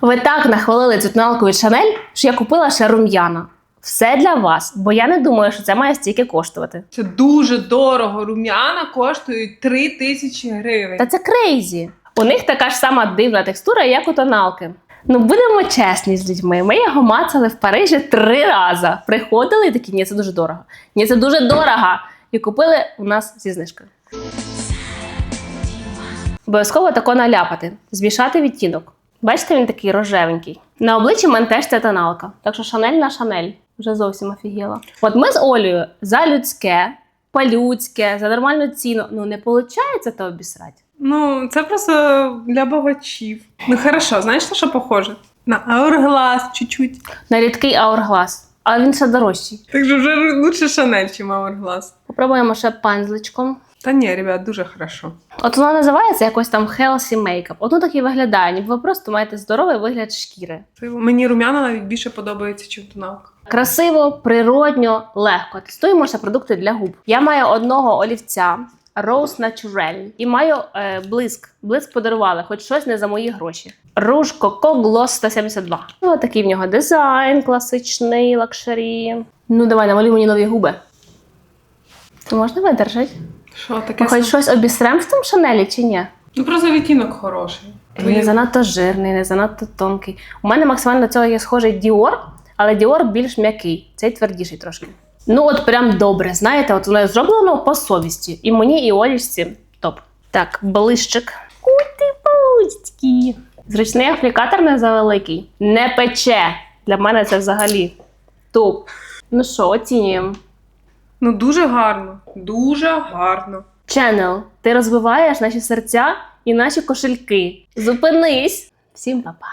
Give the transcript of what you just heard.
Ви так нахвалили цю тоналку від Шанель, що я купила ще рум'яна. Все для вас, бо я не думаю, що це має стільки коштувати. Це дуже дорого. Рум'яна коштують 3 тисячі гривень. Та це крейзі. У них така ж сама дивна текстура, як у тоналки. Ну, будемо чесні з людьми. Ми його мацали в Парижі три рази. Приходили і такі, ні, це дуже дорого. Ні, це дуже дорого. І купили у нас зі знижкою. Обов'язково тако наляпати, змішати відтінок. Бачите, він такий рожевенький. На обличчі в мене теж це тоналка. Так що шанель на шанель. Вже зовсім офігіла. От ми з Олею за людське, по-людське, за нормальну ціну. Ну не виходить то обісрати. Ну, це просто для багачів. Ну хорошо, знаєш на що похоже? На Hourglass чуть-чуть. На рідкий аурглас. Але він ще дорожчий. Так що вже лучше Шанель, чим Hourglass. Попробуємо ще панзличком. Та ні, ребят, дуже хорошо. От воно називається якось там healthy makeup. От воно так і виглядає, ніби ви просто маєте здоровий вигляд шкіри. Мені рум'яна навіть більше подобається, чим тоналка. Красиво, природньо, легко. Тестуємо ще продукти для губ. Я маю одного олівця Rose Naturel і маю е, блиск. Блиск подарували, хоч щось не за мої гроші. Руж Coco Gloss 172. Ну, такий в нього дизайн класичний, лакшері. Ну, давай, намалюй мені нові губи. Це можна видержати? Що таке? Ми хоч щось обісрем в тому шанелі чи ні? Ну просто відтінок хороший. Він не занадто жирний, не занадто тонкий. У мене максимально до цього є схожий Dior, але Dior більш м'який, цей твердіший трошки. Ну, от прям добре, знаєте, от воно зроблено по совісті. І мені, і Олічці топ. Так, блищик. Ой ти. Зручний аплікатор не завеликий. Не пече. Для мене це взагалі топ. Ну що, оцінюємо. Ну дуже гарно. Дуже гарно. Channel, ти розбиваєш наші серця і наші кошельки. Зупинись! Всім па-па!